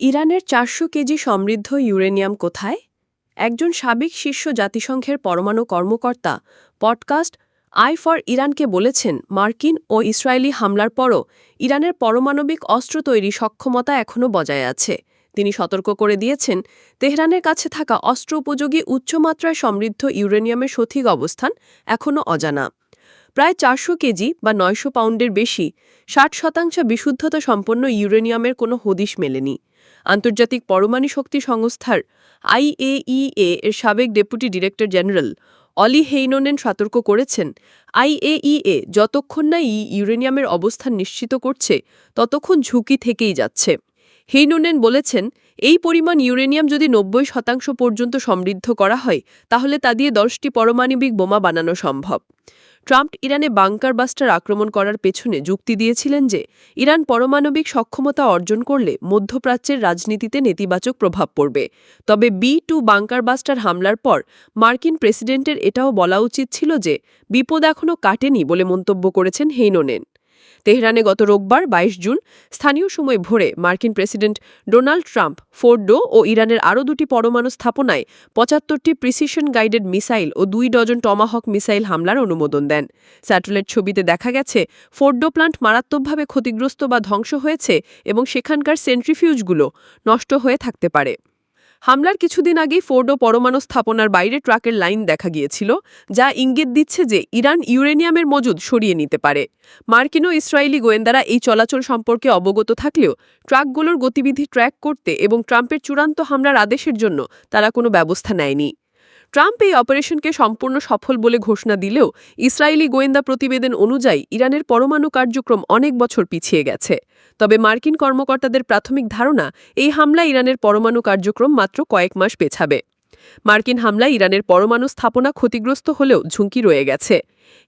ইরানের চারশো কেজি সমৃদ্ধ ইউরেনিয়াম কোথায়? একজন সাবেক শীর্ষ জাতিসংঘের পরমাণু কর্মকর্তা পডকাস্ট আই ফর ইরানকে বলেছেন, মার্কিন ও ইসরায়েলি হামলার পরও ইরানের পারমাণবিক অস্ত্র তৈরি সক্ষমতা এখনও বজায় আছে। তিনি সতর্ক করে দিয়েছেন, তেহরানের কাছে থাকা অস্ত্র উপযোগী উচ্চমাত্রায় সমৃদ্ধ ইউরেনিয়ামের সঠিক অবস্থান এখনও অজানা। প্রায় চারশো কেজি বা নয়শো পাউন্ডের বেশি, ষাট শতাংশ বিশুদ্ধতা সম্পন্ন ইউরেনিয়ামের কোনো হদিশ মেলেনি। আন্তর্জাতিক পরমাণু শক্তি সংস্থার আইএইএ এর সাবেক ডেপুটি ডিরেক্টর জেনারেল অলি হেইনোনেন সতর্ক করেছেন আইএইএ যতক্ষণ না ই ইউরেনিয়ামের অবস্থান নিশ্চিত করছে, ততক্ষণ ঝুঁকি থেকেই যাচ্ছে। হেইনোনেন বলেছেন, এই পরিমাণ ইউরেনিয়াম যদি নব্বই শতাংশ পর্যন্ত সমৃদ্ধ করা হয়, তাহলে তা দিয়ে দশটি পারমাণবিক বোমা বানানো সম্ভব। ট্রাম্প ইরানে বাংকার বাস্টার আক্রমণ করার পেছনে যুক্তি দিয়েছিলেন যে, ইরান পরমাণবিক সক্ষমতা অর্জন করলে মধ্যপ্রাচ্যের রাজনীতিতে নেতিবাচক প্রভাব পড়বে। তবে বি টু বাংকার বাস্টার হামলার পর মার্কিন প্রেসিডেন্টের এটাও বলা উচিত ছিল যে, বিপদ এখনও কাটেনি বলে মন্তব্য করেছেন হেইনোনেন। তেহরানে গত রোববার ২২ জুন স্থানীয় সময় ভোরে মার্কিন প্রেসিডেন্ট ডোনাল্ড ট্রাম্প, ফোর্ডো ও ইরানের আরও দুটি পরমাণু স্থাপনায় পঁচাত্তরটি প্রিসিশন গাইডেড মিসাইল ও দুই ডজন টমাহক মিসাইল হামলার অনুমোদন দেন। স্যাটেলাইট ছবিতে দেখা গেছে, ফোর্ডো প্লান্ট মারাত্মকভাবে ক্ষতিগ্রস্ত বা ধ্বংস হয়েছে এবং সেখানকার সেন্ট্রিফিউজগুলো নষ্ট হয়ে থাকতে পারে। হামলার কিছুদিন আগে ফোর্ডো পরমাণু স্থাপনার বাইরে ট্রাকের লাইন দেখা গিয়েছিল, যা ইঙ্গিত দিচ্ছে যে ইরান ইউরেনিয়ামের মজুদ সরিয়ে নিতে পারে। মার্কিন ও ইসরায়েলি গোয়েন্দারা এই চলাচল সম্পর্কে অবগত থাকলেও ট্রাকগুলোর গতিবিধি ট্র্যাক করতে এবং ট্রাম্পের চূড়ান্ত হামলার আদেশের জন্য তারা কোনো ব্যবস্থা নেয়নি। ট্রাম্প এই অপারেশনকে সম্পূর্ণ সফল বলে ঘোষণা দিলেও ইসরায়েলি গোয়েন্দা প্রতিবেদন অনুযায়ী ইরানের পরমাণু কার্যক্রম অনেক বছর পিছিয়ে গেছে। তবে মার্কিন কর্মকর্তাদের প্রাথমিক ধারণা, এই হামলা ইরানের পরমাণু কার্যক্রম মাত্র কয়েক মাস পেছাবে। মার্কিন হামলায় ইরানের পরমাণু স্থাপনা ক্ষতিগ্রস্ত হলেও ঝুঁকি রয়ে গেছে।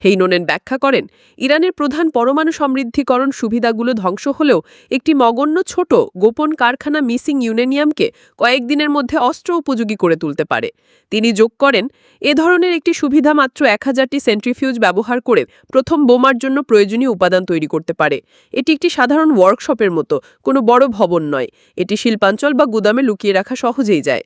হেইনোনেন ব্যাখ্যা করেন, ইরানের প্রধান পরমাণু সমৃদ্ধিকরণ সুবিধাগুলো ধ্বংস হলেও একটি মগন্য ছোট গোপন কারখানা মিসিং ইউরেনিয়ামকে কয়েকদিনের মধ্যে অস্ত্র উপযোগী করে তুলতে পারে। তিনি যোগ করেন, এ ধরনের একটি সুবিধা মাত্র এক হাজারটি সেন্ট্রিফিউজ ব্যবহার করে প্রথম বোমার জন্য প্রয়োজনীয় উপাদান তৈরি করতে পারে। এটি একটি সাধারণ ওয়ার্কশপের মতো, কোনো বড় ভবন নয়। এটি শিল্পাঞ্চল বা গুদামে লুকিয়ে রাখা সহজেই যায়।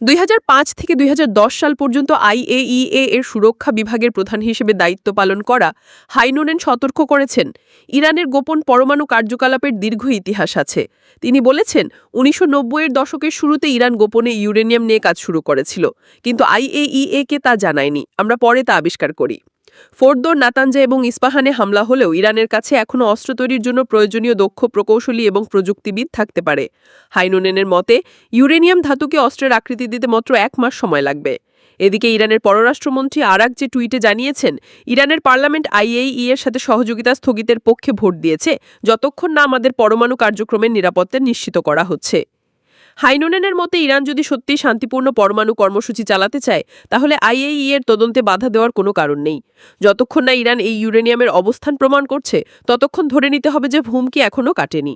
দুই হাজার পাঁচ থেকে দুই হাজার দশ সাল পর্যন্ত আইএইএ এর সুরক্ষা বিভাগের প্রধান হিসেবে দায়িত্ব পালন করা হাইনোনেন সতর্ক করেছেন। ইরানের গোপন পরমাণু কার্যকলাপের দীর্ঘ ইতিহাস আছে। তিনি বলেছেন, উনিশশো এর দশকের শুরুতে ইরান গোপনে ইউরেনিয়াম নিয়ে কাজ শুরু করেছিল, কিন্তু আইএইএ কে তা জানায়নি। আমরা পরে তা আবিষ্কার করি। ফোর্দোর, নাতানজা এবং ইস্পাহানে হামলা হলেও ইরানের কাছে এখনও অস্ত্র তৈরির জন্য প্রয়োজনীয় দক্ষ প্রকৌশলী এবং প্রযুক্তিবিদ থাকতে পারে। হাইনুনেনের মতে, ইউরেনিয়াম ধাতুকে অস্ত্রের আকৃতি দিতে মাত্র এক মাস সময় লাগবে। এদিকে ইরানের পররাষ্ট্রমন্ত্রী আরাক যে টুইটে জানিয়েছেন, ইরানের পার্লামেন্ট আইএই এর সাথে সহযোগিতা স্থগিতের পক্ষে ভোট দিয়েছে, যতক্ষণ না আমাদের পরমাণু কার্যক্রমের নিরাপত্তা নিশ্চিত করা হচ্ছে। হাইনুনেনের মতে ইরান যদি সত্যি শান্তিপূর্ণ পরমাণু কর্মসূচি চালাতে চায়, তাহলে আইএই এর তদন্তে বাধা দেওয়ার কোনো কারণ নেই। যতক্ষণ না ইরান এই ইউরেনিয়ামের অবস্থান প্রমাণ করছে, ততক্ষণ ধরে নিতে হবে যে হুমকি এখনও কাটেনি।